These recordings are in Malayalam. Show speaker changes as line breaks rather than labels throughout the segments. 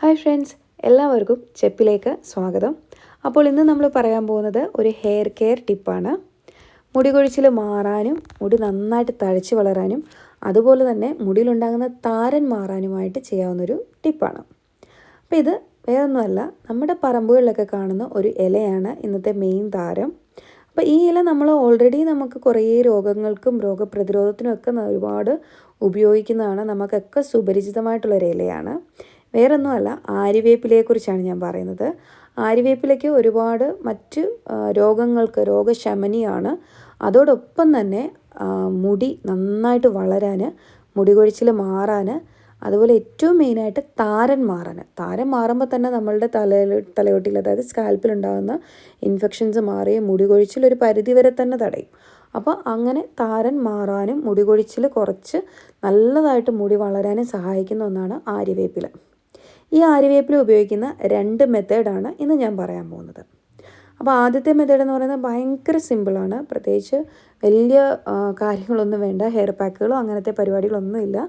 ഹായ് ഫ്രണ്ട്സ് എല്ലാവർക്കും ചെപ്പിലേക്ക് സ്വാഗതം. അപ്പോൾ ഇന്ന് നമ്മൾ പറയാൻ പോകുന്നത് ഒരു ഹെയർ കെയർ ടിപ്പാണ് മുടി കൊഴിച്ചിൽ മാറാനും മുടി നന്നായിട്ട് തഴച്ച് വളരാനും അതുപോലെ തന്നെ മുടിയിലുണ്ടാകുന്ന താരൻ മാറാനുമായിട്ട് ചെയ്യാവുന്നൊരു ടിപ്പാണ് അപ്പോൾ ഇത് വേറൊന്നുമല്ല നമ്മുടെ പറമ്പുകളിലൊക്കെ കാണുന്ന ഒരു ഇലയാണ് ഇന്നത്തെ മെയിൻ താരം. അപ്പോൾ ഈ ഇല നമ്മൾ ഓൾറെഡി നമുക്ക് കുറേ രോഗങ്ങൾക്കും രോഗപ്രതിരോധത്തിനും ഒക്കെ ഒരുപാട് ഉപയോഗിക്കുന്നതാണ്. നമുക്കൊക്കെ സുപരിചിതമായിട്ടുള്ളൊരു ഇലയാണ്. വേറൊന്നുമല്ല ആര്യവേപ്പിലയെക്കുറിച്ചാണ് ഞാൻ പറയുന്നത്. ആര്യവേപ്പിലയ്ക്ക് ഒരുപാട് മറ്റ് രോഗങ്ങൾക്ക് രോഗശമനിയാണ്. അതോടൊപ്പം തന്നെ മുടി നന്നായിട്ട് വളരാൻ മുടി കൊഴിച്ചിൽ മാറാൻ അതുപോലെ ഏറ്റവും മെയിനായിട്ട് താരൻ മാറാൻ താരൻ മാറുമ്പോൾ തന്നെ നമ്മളുടെ തലയിൽ തലയോട്ടിൽ അതായത് സ്കാൽപ്പിലുണ്ടാകുന്ന ഇൻഫെക്ഷൻസ് മാറി മുടി കൊഴിച്ചിൽ ഒരു പരിധി വരെ തന്നെ തടയും. അപ്പോൾ അങ്ങനെ താരൻ മാറാനും മുടി കൊഴിച്ചിൽ കുറച്ച് നല്ലതായിട്ട് മുടി വളരാനും സഹായിക്കുന്ന ഒന്നാണ് ആര്യവേപ്പില. ഈ ആര്യവേപ്പില ഉപയോഗിക്കുന്ന രണ്ട് മെത്തേഡാണ് ഇന്ന് ഞാൻ പറയാൻ പോകുന്നത്. അപ്പോൾ ആദ്യത്തെ മെത്തേഡ് എന്ന് പറയുന്നത് ഭയങ്കര സിമ്പിളാണ്. പ്രത്യേകിച്ച് വലിയ കാര്യങ്ങളൊന്നും വേണ്ട. ഹെയർ പാക്കുകളോ അങ്ങനത്തെ പരിപാടികളൊന്നും ഇല്ല.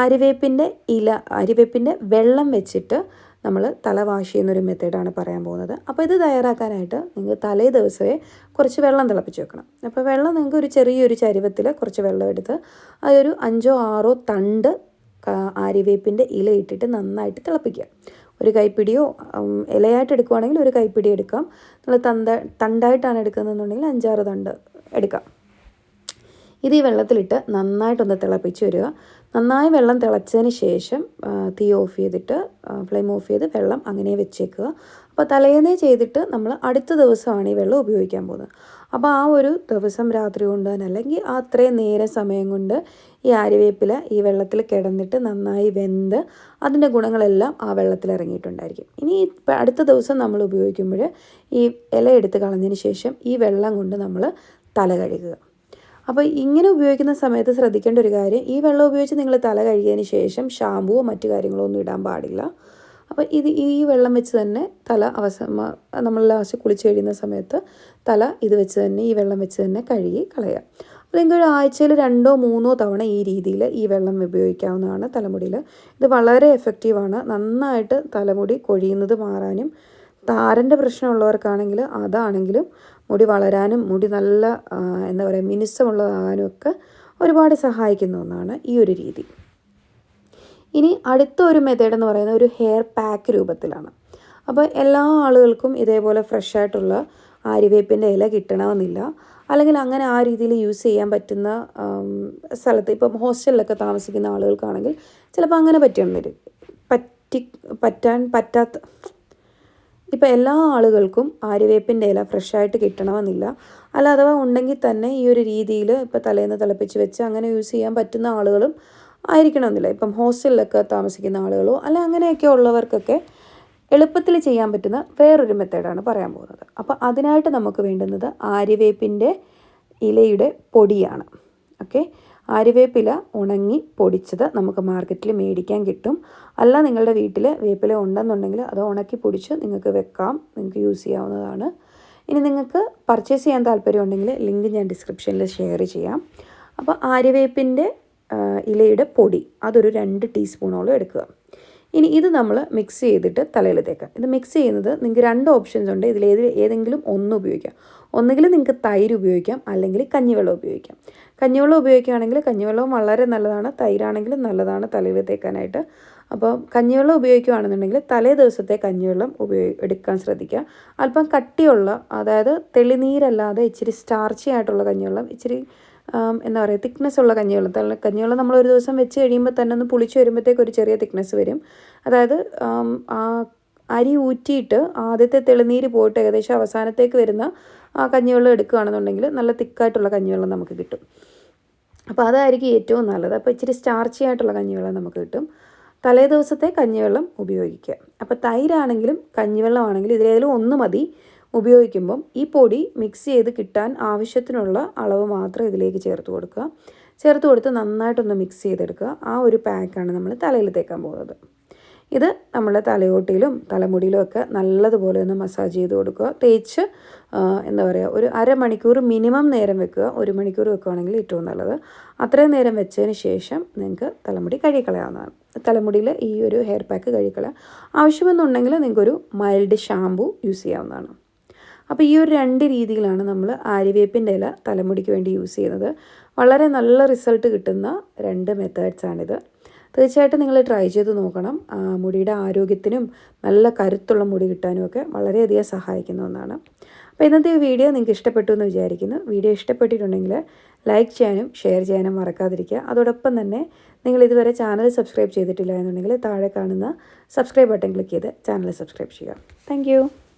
ആര്യവേപ്പിന്റെ ഇല ആര്യവേപ്പിന്റെ വെള്ളം വെച്ചിട്ട് നമ്മൾ തല വാഷ് ചെയ്യുന്നൊരു മെത്തേഡാണ് പറയാൻ പോകുന്നത്. അപ്പോൾ ഇത് തയ്യാറാക്കാനായിട്ട് നിങ്ങൾ തലേ ദിവസമേ കുറച്ച് വെള്ളം തിളപ്പിച്ച് വെക്കണം. അപ്പോൾ വെള്ളം നിങ്ങൾക്ക് ഒരു ചെറിയൊരു ചരുവത്തിൽ കുറച്ച് വെള്ളം എടുത്ത് അതൊരു അഞ്ചോ ആറോ തണ്ട് ആര്യവേപ്പിന്റെ ഇല ഇട്ടിട്ട് നന്നായിട്ട് തിളപ്പിക്കുക. ഒരു കൈപ്പിടിയോ ഇലയായിട്ട് എടുക്കുവാണെങ്കിൽ ഒരു കൈപ്പിടി എടുക്കാം. നമ്മൾ തണ്ട തണ്ടായിട്ടാണ് എടുക്കുന്നതെന്നുണ്ടെങ്കിൽ അഞ്ചാറ് തണ്ട് എടുക്കാം. ഇത് ഈ വെള്ളത്തിലിട്ട് നന്നായിട്ടൊന്ന് തിളപ്പിച്ച് വരിക. നന്നായി വെള്ളം തിളച്ചതിന് ശേഷം തീ ഓഫ് ചെയ്തിട്ട് ഫ്ലെയിം ഓഫ് ചെയ്ത് വെള്ളം അങ്ങനെ വെച്ചേക്കുക. അപ്പോൾ തലേന്നേ ചെയ്തിട്ട് നമ്മൾ അടുത്ത ദിവസമാണ് ഈ വെള്ളം ഉപയോഗിക്കാൻ പോകുന്നത്. അപ്പോൾ ആ ഒരു ദിവസം രാത്രി കൊണ്ട് തന്നെ അല്ലെങ്കിൽ ആ അത്രയും നേരം സമയം കൊണ്ട് ഈ ആര്യവേപ്പില ഈ വെള്ളത്തിൽ കിടന്നിട്ട് നന്നായി വെന്ത് അതിന്റെ ഗുണങ്ങളെല്ലാം ആ വെള്ളത്തിൽ ഇറങ്ങിയിട്ടുണ്ടായിരിക്കും. ഇനി അടുത്ത ദിവസം നമ്മൾ ഉപയോഗിക്കുമ്പോൾ ഈ ഇല എടുത്ത് കളഞ്ഞതിന് ശേഷം ഈ വെള്ളം കൊണ്ട് നമ്മൾ തല കഴുകുക. അപ്പോൾ ഇങ്ങനെ ഉപയോഗിക്കുന്ന സമയത്ത് ശ്രദ്ധിക്കേണ്ട ഒരു കാര്യം ഈ വെള്ളം ഉപയോഗിച്ച് നിങ്ങൾ തല കഴുകിയതിന് ശേഷം ഷാമ്പുവോ മറ്റു കാര്യങ്ങളോ ഒന്നും ഇടാൻ പാടില്ല. അപ്പോൾ ഇത് ഈ വെള്ളം വെച്ച് തന്നെ തല അവസാന നമ്മൾ ലാസ്റ്റ് കുളിച്ച് കഴിയുന്ന സമയത്ത് തല ഇത് വെച്ച് തന്നെ ഈ വെള്ളം വെച്ച് തന്നെ കഴുകി കളയാം അല്ലെങ്കിൽ ഒരു ആഴ്ചയിൽ രണ്ടോ മൂന്നോ തവണ ഈ രീതിയിൽ ഈ വെള്ളം ഉപയോഗിക്കാവുന്നതാണ് തലമുടിയിൽ. ഇത് വളരെ എഫക്റ്റീവാണ് നന്നായിട്ട് തലമുടി കൊഴിയുന്നത് മാറാനും താരന്റെ പ്രശ്നമുള്ളവർക്കാണെങ്കിൽ അതാണെങ്കിലും മുടി വളരാനും മുടി നല്ല എന്താ പറയുക മിനുസമുള്ളതാകാനും ഒക്കെ ഒരുപാട് സഹായിക്കുന്ന ഒന്നാണ് ഈ ഒരു രീതി. ഇനി അടുത്ത ഒരു മെത്തേഡ് എന്ന് പറയുന്നത് ഒരു ഹെയർ പാക്ക് രൂപത്തിലാണ്. അപ്പോൾ എല്ലാ ആളുകൾക്കും ഇതേപോലെ ഫ്രഷായിട്ടുള്ള ആര്യവേപ്പിന്റെ ഇല കിട്ടണമെന്നില്ല. അല്ലെങ്കിൽ അങ്ങനെ ആ രീതിയിൽ യൂസ് ചെയ്യാൻ പറ്റുന്ന സ്ഥലത്ത് ഇപ്പം ഹോസ്റ്റലിലൊക്കെ താമസിക്കുന്ന ആളുകൾക്കാണെങ്കിൽ ചിലപ്പോൾ അങ്ങനെ പറ്റിയെന്ന് വരും പറ്റി പറ്റാൻ പറ്റാത്ത ഇപ്പം എല്ലാ ആളുകൾക്കും ആര്യവേപ്പിന്റെ ഇല ഫ്രഷായിട്ട് കിട്ടണമെന്നില്ല. അല്ല അഥവാ ഉണ്ടെങ്കിൽ തന്നെ ഈ ഒരു രീതിയിൽ ഇപ്പോൾ തലേന്ന് തിളപ്പിച്ച് വെച്ച് അങ്ങനെ യൂസ് ചെയ്യാൻ പറ്റുന്ന ആളുകളും ആയിരിക്കണമെന്നില്ല. ഇപ്പം ഹോസ്റ്റലിലൊക്കെ താമസിക്കുന്ന ആളുകളോ അല്ല അങ്ങനെയൊക്കെ ഉള്ളവർക്കൊക്കെ എളുപ്പത്തിൽ ചെയ്യാൻ പറ്റുന്ന വേറൊരു മെത്തേഡാണ് പറയാൻ പോകുന്നത്. അപ്പോൾ അതിനായിട്ട് നമുക്ക് വേണ്ടുന്നത് ആര്യവേപ്പിന്റെ ഇലയുടെ പൊടിയാണ്. ഓക്കെ? ആര്യവേപ്പില ഉണങ്ങി പൊടിച്ചത് നമുക്ക് മാർക്കറ്റിൽ മേടിക്കാൻ കിട്ടും. അല്ല നിങ്ങളുടെ വീട്ടിൽ വേപ്പില ഉണ്ടെന്നുണ്ടെങ്കിൽ അത് ഉണക്കി പൊടിച്ച് നിങ്ങൾക്ക് വെക്കാം. നിങ്ങൾക്ക് യൂസ് ചെയ്യാവുന്നതാണ്. ഇനി നിങ്ങൾക്ക് പർച്ചേസ് ചെയ്യാൻ താല്പര്യമുണ്ടെങ്കിൽ ലിങ്ക് ഞാൻ ഡിസ്ക്രിപ്ഷനിൽ ഷെയർ ചെയ്യാം. അപ്പോൾ ആര്യവേപ്പിന്റെ ഇലയുടെ പൊടി അതൊരു രണ്ട് ടീസ്പൂണോളം എടുക്കുക. ഇനി ഇത് നമ്മൾ മിക്സ് ചെയ്തിട്ട് തലയിൽ തേക്കാം ഇത് മിക്സ് ചെയ്യുന്നത് നിങ്ങൾക്ക് രണ്ട് ഓപ്ഷൻസ് ഉണ്ട്. ഇതിൽ ഏത് ഏതെങ്കിലും ഒന്ന് ഉപയോഗിക്കാം. ഒന്നുകിൽ നിങ്ങൾക്ക് തൈര് ഉപയോഗിക്കാം അല്ലെങ്കിൽ കഞ്ഞിവെള്ളം ഉപയോഗിക്കാം. കഞ്ഞിവെള്ളം ഉപയോഗിക്കുകയാണെങ്കിൽ കഞ്ഞിവെള്ളം വളരെ നല്ലതാണ് തൈരാണെങ്കിലും നല്ലതാണ് തലയിൽ തേക്കാനായിട്ട് അപ്പോൾ കഞ്ഞിവെള്ളം ഉപയോഗിക്കുകയാണെന്നുണ്ടെങ്കിൽ തലേ ദിവസത്തെ കഞ്ഞിവെള്ളം ഉപയോഗി എടുക്കാൻ ശ്രദ്ധിക്കുക. അല്പം കട്ടിയുള്ള അതായത് തെളിനീരല്ലാതെ ഇച്ചിരി സ്റ്റാർച്ചി ആയിട്ടുള്ള കഞ്ഞിവെള്ളം ഇച്ചിരി എന്താ പറയുക തിക്നെസ് ഉള്ള കഞ്ഞിവെള്ളം. തല കഞ്ഞിവെള്ളം നമ്മൾ ഒരു ദിവസം വെച്ച് കഴിയുമ്പോൾ തന്നെ ഒന്ന് പുളിച്ച് വരുമ്പോഴത്തേക്ക് ഒരു ചെറിയ തിക്നെസ് വരും. അതായത് ആ അരി ഊറ്റിയിട്ട് ആദ്യത്തെ തെളിനീര് പോയിട്ട് ഏകദേശം അവസാനത്തേക്ക് വരുന്ന ആ കഞ്ഞിവെള്ളം എടുക്കുകയാണെന്നുണ്ടെങ്കിൽ നല്ല തിക്കായിട്ടുള്ള കഞ്ഞിവെള്ളം നമുക്ക് കിട്ടും. അപ്പോൾ അതായിരിക്കും ഏറ്റവും നല്ലത്. അപ്പോൾ ഇച്ചിരി സ്റ്റാർച്ചി ആയിട്ടുള്ള കഞ്ഞിവെള്ളം നമുക്ക് കിട്ടും. തലേ ദിവസത്തെ കഞ്ഞിവെള്ളം ഉപയോഗിക്കുക. അപ്പോൾ തൈരാണെങ്കിലും കഞ്ഞിവെള്ളമാണെങ്കിലും ഇതിലേതിലും ഒന്ന് മതി. ഉപയോഗിക്കുമ്പം ഈ പൊടി മിക്സ് ചെയ്ത് കിട്ടാൻ ആവശ്യത്തിനുള്ള അളവ് മാത്രം ഇതിലേക്ക് ചേർത്ത് കൊടുക്കുക. ചേർത്ത് കൊടുത്ത് നന്നായിട്ടൊന്ന് മിക്സ് ചെയ്തെടുക്കുക. ആ ഒരു പാക്കാണ് നമ്മൾ തലയിൽ തേക്കാൻ പോകുന്നത്. ഇത് നമ്മൾ തലയോട്ടിയിലും തലമുടിയിലും ഒക്കെ നല്ലതുപോലെ ഒന്ന് മസാജ് ചെയ്ത് കൊടുക്കുക. തേച്ച് എന്താ പറയുക ഒരു അരമണിക്കൂർ മിനിമം നേരം വെക്കുക. ഒരു മണിക്കൂർ വെക്കുകയാണെങ്കിൽ ഏറ്റവും നല്ലത്. അത്രയും നേരം വെച്ചതിന് ശേഷം നിങ്ങൾക്ക് തലമുടി കഴുകിക്കളയാവുന്നതാണ്. തലമുടിയിൽ ഈ ഒരു ഹെയർ പാക്ക് കഴുകിക്കളയാം ആവശ്യമെന്നുണ്ടെങ്കിൽ നിങ്ങൾക്കൊരു മൈൽഡ് ഷാമ്പു യൂസ് ചെയ്യാവുന്നതാണ്. അപ്പോൾ ഈ ഒരു രണ്ട് രീതിയിലാണ് നമ്മൾ ആര്യവേപ്പിന്റെ ഇല തലമുടിക്ക് വേണ്ടി യൂസ് ചെയ്യുന്നത്. വളരെ നല്ല റിസൾട്ട് കിട്ടുന്ന രണ്ട് മെത്തേഡ്സാണിത്. തീർച്ചയായിട്ടും നിങ്ങൾ ട്രൈ ചെയ്ത് നോക്കണം. മുടിയുടെ ആരോഗ്യത്തിനും നല്ല കരുത്തുള്ള മുടി കിട്ടാനും ഒക്കെ വളരെയധികം സഹായിക്കുന്ന ഒന്നാണ്. അപ്പോൾ ഇന്നത്തെ ഈ വീഡിയോ നിങ്ങൾക്ക് ഇഷ്ടപ്പെട്ടു എന്ന് വിചാരിക്കുന്നു. വീഡിയോ ഇഷ്ടപ്പെട്ടിട്ടുണ്ടെങ്കിൽ ലൈക്ക് ചെയ്യാനും ഷെയർ ചെയ്യാനും മറക്കാതിരിക്കുക. അതോടൊപ്പം തന്നെ നിങ്ങൾ ഇതുവരെ ചാനൽ സബ്സ്ക്രൈബ് ചെയ്തിട്ടില്ല എന്നുണ്ടെങ്കിൽ താഴെ കാണുന്ന സബ്സ്ക്രൈബ് ബട്ടൺ ക്ലിക്ക് ചെയ്ത് ചാനൽ സബ്സ്ക്രൈബ് ചെയ്യുക. താങ്ക്